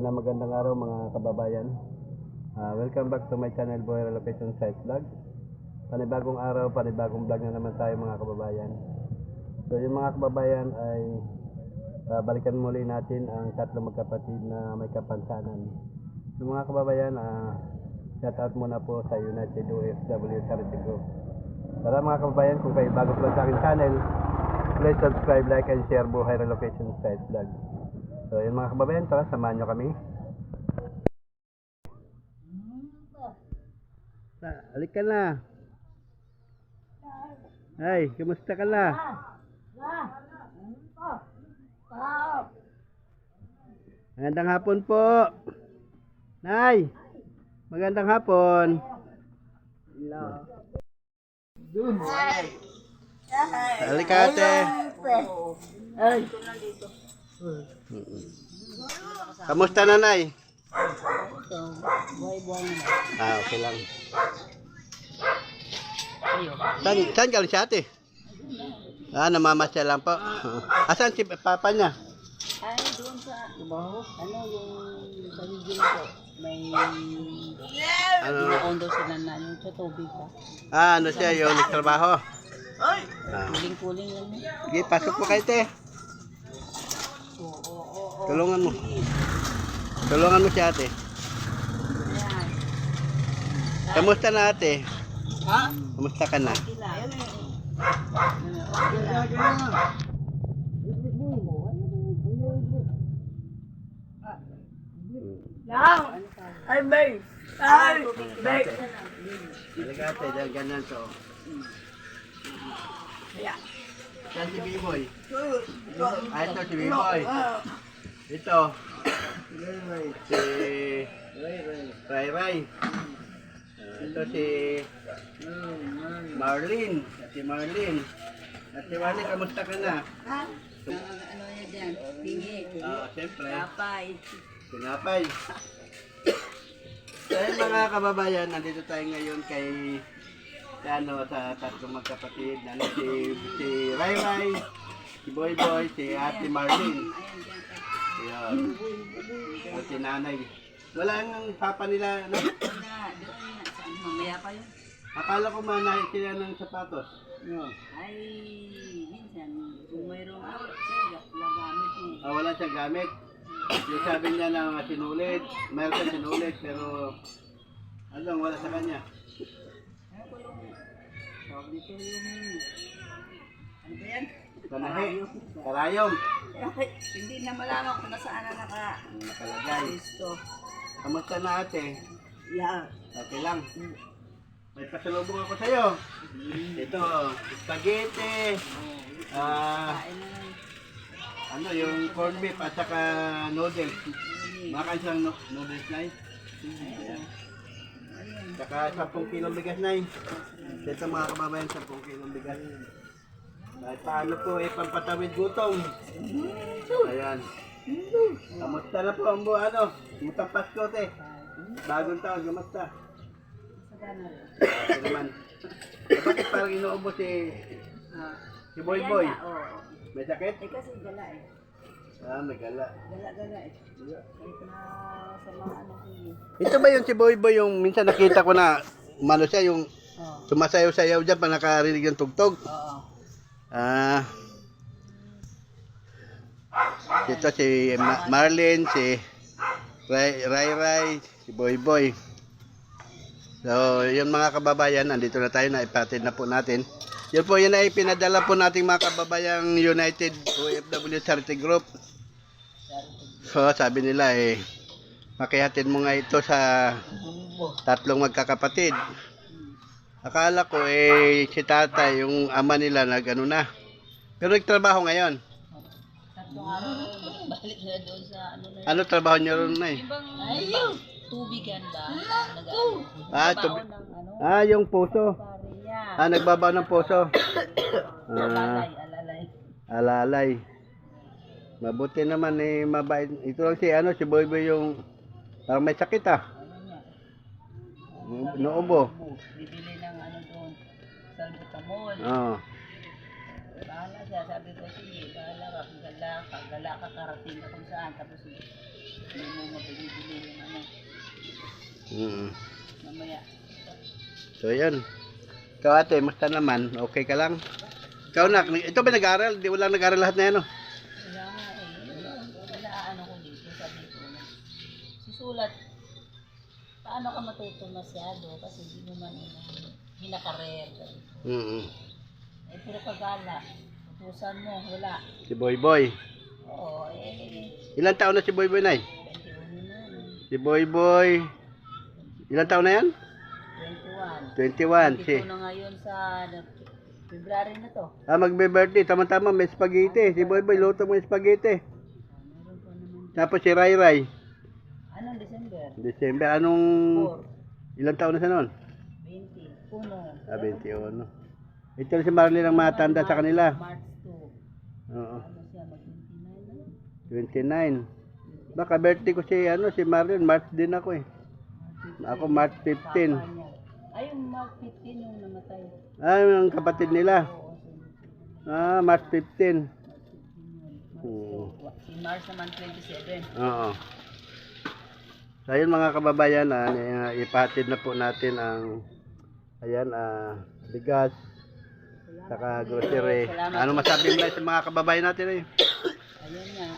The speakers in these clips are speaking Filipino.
Magandang magandang araw mga kababayan. Ah, welcome back to my channel Boy Relocation Site Vlog. Panibagong araw, panibagong vlog na naman tayo mga kababayan. So yung mga kababayan ay ah, balikan muli natin ang tatlo magkapatid na may kapansanan. So mga kababayan, ah, shout out muna po sa United OFW Charity Group. Tara mga kababayan, kung kayo bago lang sa aking channel, please subscribe, like, and share Buhay Relocation Site Vlog. So yun mga kababayan, tara, samahan nyo kami. Ta, alik ka na. Ay, kumusta ka na? Magandang hapon po. Nay, magandang hapon. Alik ka ate. Kamusta nanay? Ah, okay lang. Saan, saan galing si ate? Ah, namamasya lang po. Asan si papa niya? Ay, doon sa, ano yung sa Eugene po, may Ano? pinakondo sila na yung sa tubig pa. Ah, ano siya, yung nagtrabaho? Ah. Kuling-kuling lang. Sige, pasok po kayo, te. Oo. Tulungan mo. Tulungan mo si ate. Ayan. Kamusta na ate? Ha? Kamusta ka na? Sila. Ay, bay! Ay, bay! Talaga ate, dahil ganyan to. Saan si B-boy? Ah, ito si B-boy. Ito. Si Ray Ray. Ah, ito si Marlene. Si Marlene. At si Marlene, kamusta ka na? Ano yan dyan? Tingi. Ah, siyempre. Pinapay. So ayun mga kababayan, nandito tayo ngayon kay ano, sa tatlong magkapatid. Ano, si, si Ray Ray, si Boy Boy, si Ate Marlene. Ayan dyan. Ayun. At si Nanay. Wala ang papa nila, ano? Na, doon na. Saan? Mamaya pa yun. Akala ko manahin sila ng sapatos. Ay, minsan, kung mayroong ako, siya, lagamit mo. Ah, wala siyang gamit. Yung sabi niya na mga sinulit, mayroon siyang sinulit, pero ano, wala sa kanya. Ano ko yung, tawag dito yung, ano ba yan? Kanahe, karayom, Ay, hindi na malaman kung nasaan na naka nakalagay. Kristo. Kamusta na ate? Yeah. Okay lang. May pasalubong ako sa'yo. Ito, spaghetti, ah, ano, yung corned beef at saka noodles. Makain siyang no- noodles na Ayun. Saka 10 kilong bigas na Ito mga kababayan, 10 kilong bigas. Kahit paano po, eh, pampatawid gutom. Ayan. Kamusta na po ang buwan, ano? Mutang Pasko, te. Bagong taon, kamusta? Okay naman. Bakit parang inuubo si, Ah. si Boy Boy? May sakit? Eh kasi gala eh. Ah, may gala. Gala-gala eh. Kahit na sa mga ano eh. Ito ba yung si Boy Boy yung minsan nakita ko na umano siya yung sumasayaw-sayaw dyan pa nakarinig ng tugtog? Oo. Ah. Ito si Ma- Marlene, si Ray Ray, Ray si Boy Boy. So, yun mga kababayan, nandito na tayo na ipatid na po natin. Yun po, yun ay pinadala po nating mga kababayang United OFW Charity Group. So, sabi nila eh, makihatid mo nga ito sa tatlong magkakapatid. Akala ko eh, si tatay, yung ama nila nag ano na. Pero nagtrabaho ngayon. Na. Balik na doon sa ano na Ano trabaho niya ron na eh? Ibang Ayun. tubigan ba? Nag-ano? Ah, Baon tubi- ng ano? ah, yung puso. Ah, nagbabaw ng puso. Ah, Alalay, alalay. alalay. Mabuti naman eh, mabait. Ito lang si ano, si Boy Boy yung parang may sakit ah. Noobo. Bibili ng ano doon. Salbutamol. Oo. Bahala siya, sabi ko, sige, bahala ka, kung gala ka, gala ka, karating ka kung saan, tapos hindi mo mabili-bili yung ano, Mm. mamaya. So, yan. Ikaw ate, musta naman? Okay ka lang? Ikaw na, ito ba nag-aaral? Di wala nag-aaral lahat na yan, oh. Wala nga eh, wala, wala ano ko dito, sabi ko, susulat, paano ka matuto masyado, kasi hindi mo man ko. Mm. eh, puro kagala, utusan mo, wala. Si Boy Boy. Oo, eh, Ilan taon na si Boy Boy na 21 na, Si Boy Boy. Ilan taon na yan? 21. 21. Si, na ngayon sa February na to. ah, magbe-birthday. Tama-tama, may spaghetti. Si Boy Boy, luto mo yung spaghetti. Tapos si Rai Rai. Anong December? December, anong... 4, Ilan taon na siya noon? 20, Puno. Ah, 21. Ito si Marlene ang matanda sa kanila. March 2. Oo. Ano siya, mag-29 na? 29. Baka birthday ko si ano si Marlene, March din ako eh. Ako March 15. Papa niya. Ay, yung March 15 yung namatay. Ah, yung kapatid nila. Ah, March 15. March 15 yun. March Oo. 2. Si March naman 27. Oo. So ayun mga kababayan, ah, ni- ipahatid na po natin ang ayan ah bigas saka grocery. Salamat. Ano masabi mo sa mga kababayan natin eh? Ayun nga,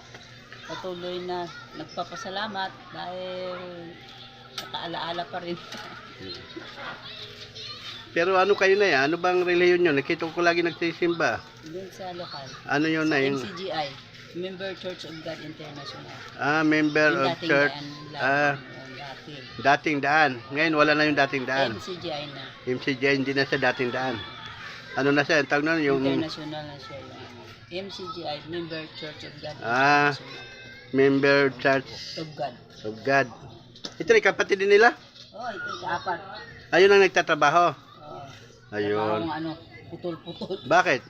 patuloy na nagpapasalamat dahil nakaalaala pa rin. Pero ano kayo na yan? Ano bang reliyon nyo? Nakita ko lagi nagsisimba. Doon sa lokal. Ano yun na yung MCGI, Member Church of God International. ah, member Yung of dating church. daan Ah, yung dati. dating daan. Ngayon wala na yung dating daan. MCGI na. MCJ hindi na siya dating daan. Ano na siya? Ang tawag nun yung International na siya. Yung, ano. MCGI, Member Church of God Ah. International. member church Of God. of God. Ito rin kapatid din nila. Oh, ito yung apat. Ayun ang nagtatrabaho. Oh. Ayun. Parang ano, putol-putol. Bakit?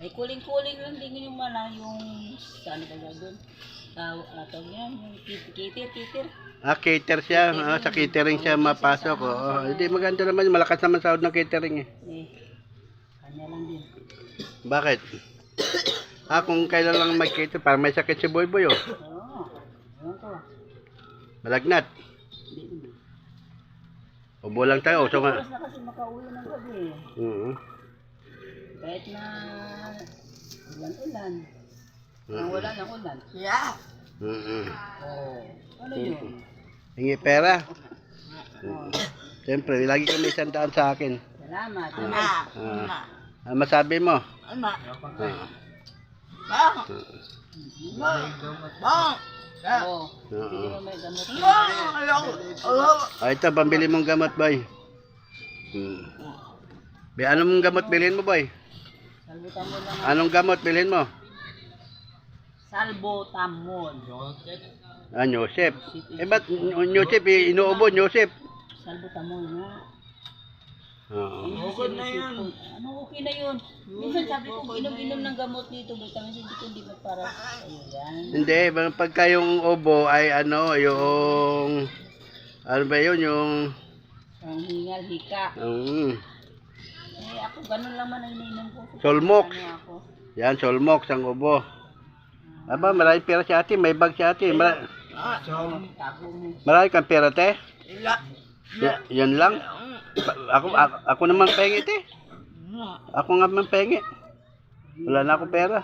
Ay, kuling-kuling lang din yung mana, yung, saan ba doon? Taw, uh, tawag yan, yung kit- kitir, kitir. Ah, cater siya. Ah, sa catering siya mapasok. Oo. Hindi maganda naman. Malakas naman sahod ng catering eh. Eh, kanya lang din. Bakit? Ah, kung kailan lang mag-cater, parang may sakit si Boy Boy oh. Oo, ewan ko. Malagnat. Hindi naman. Ubo lang tayo. So, nga. Oras na kasi makauwi ng gabi. Oo. Kahit na ulan-ulan. Nang wala ng ulan. Mm-mm. Oo. Ano yun? Hingi pera. Siyempre, lagi kami isang daan sa akin. Salamat. Ah. Ano masabi mo? Ama. Ah. Bang. Bang. Oo. Oo. Hindi mo may gamot. Bang. Ah, ito, pambili mong gamot, boy. Hmm. Be, anong gamot bilhin mo, boy? Salbutan mo lang. Anong gamot bilhin mo? Salbutamol. Ah, Joseph. Eh, ba't Joseph, eh, inuubo, Joseph? Salbutamol na. Oo. Okay na yun. Ano okay na yun? Minsan sabi ko, inom-inom ng gamot dito, vitamins, hindi ko hindi ba para yan. Hindi, bang- pagka yung ubo ay ano, yung... Ano ba yun, yung... Ang hingal, hika. Um, Eh, ako, ganun lang man ang ininom ko. Ako? yan, solmok, sang ubo. Aba, marami pera si ate, may bag si ate. Mara, Tago mo. marami kang pera, te? Ila. Yan lang? Ako, ako, ako naman pengi, te. Ako nga man pengi. Wala na akong pera.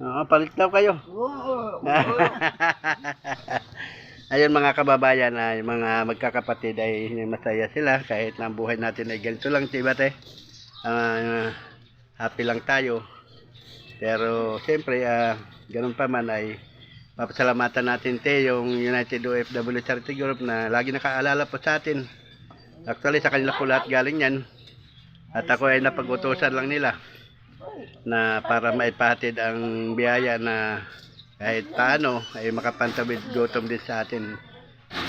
Oo, palit daw kayo. Ayun mga kababayan, ay mga magkakapatid ay masaya sila kahit na buhay natin ay ganito lang, diba te? Ah, happy lang tayo. Pero siyempre, ah, ganun pa man ay papasalamatan natin te yung United OFW Charity Group na lagi nakaalala po sa atin. Actually, sa kanila po lahat galing yan. At ako ay napag-utusan lang nila na para maipahatid ang biyaya na kahit paano ay makapantawid gutom din sa atin.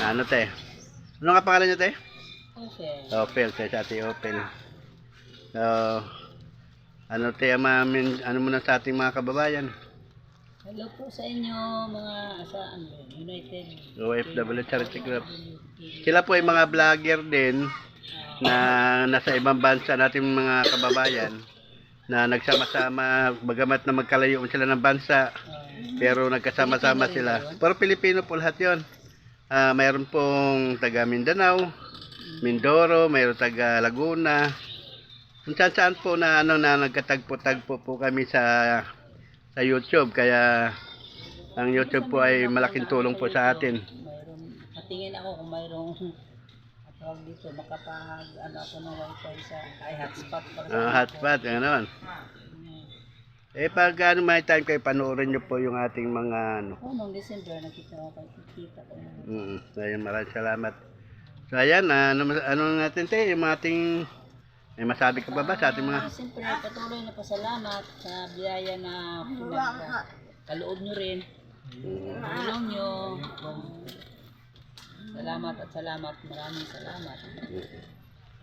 Ano te? Ano nga pangalan niyo te? Okay. Opel, te, sa ate Opel. So, ano te, mamin, ano muna sa ating mga kababayan? Hello po sa inyo, mga asaan? United. OFW Charity Group. Sila po ay mga vlogger din na nasa ibang bansa natin mga kababayan. Na nagsama-sama, bagamat na magkalayo sila ng bansa, pero nagkasama-sama sila. Pero Pilipino po lahat yon. Ah, mayroon pong taga Mindanao, Mindoro, mayroon taga Laguna. Kung saan saan po na ano na nagkatagpo-tagpo po kami sa sa YouTube kaya ang YouTube po ay malaking tulong po sa atin. Patingin ako kung mayroong tawag dito, makapag, ano ako ng wifi sa, ay hotspot. para sa Ah, hotspot, gano'n. Mm. Eh pag ano may time kayo panoorin niyo po yung ating mga ano. Oh, noong December, nakita ko kayo, kita ko yun. Mm, ayun, maraming salamat. So ayan, ah, ano, ano natin te, yung ating may masabi ka ba ba sa ating mga Ah, Siyempre, patuloy na pasalamat sa biyaya na pinagka, kaloob nyo rin. Tulong nyo. Salamat at salamat. Maraming salamat.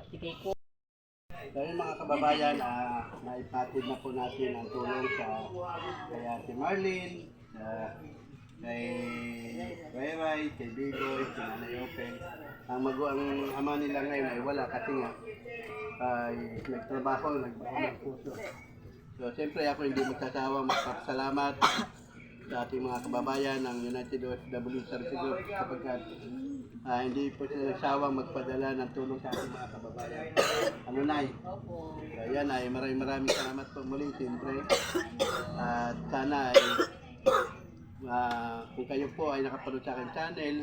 Pati kay ko. Yun mga kababayan, ah, naipatid na po natin ang tulong sa kay Ate Marlene, sa kay Ray, kay Bigoy, kay Nanay Open. Ang magu ang ama nila ngayon ay wala kasi nga ay nagtrabaho, nagbaho ng puso. So siyempre ako hindi magsasawa magpapasalamat sa ating mga kababayan ng United OFW Service Group sapagkat ah, hindi po sila nagsawang magpadala ng tulong sa ating mga kababayan. Ano na Opo. So, yan ay maraming maraming salamat po muli siyempre. At sana ay ah, kung kayo po ay nakapanood sa akin channel,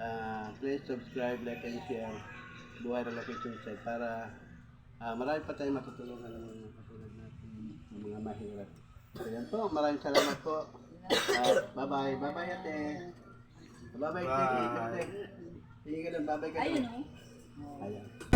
ah, please subscribe, like, and share Buhay Relocation Site para ah, marami pa tayong matutulungan ng mga katulad natin ng mga mahirap. So yan po, maraming salamat po. At bye-bye. Bye-bye ate. Bye-bye. Bye. Sige ka lang, bye-bye ka lang. Ayun o. Ayan.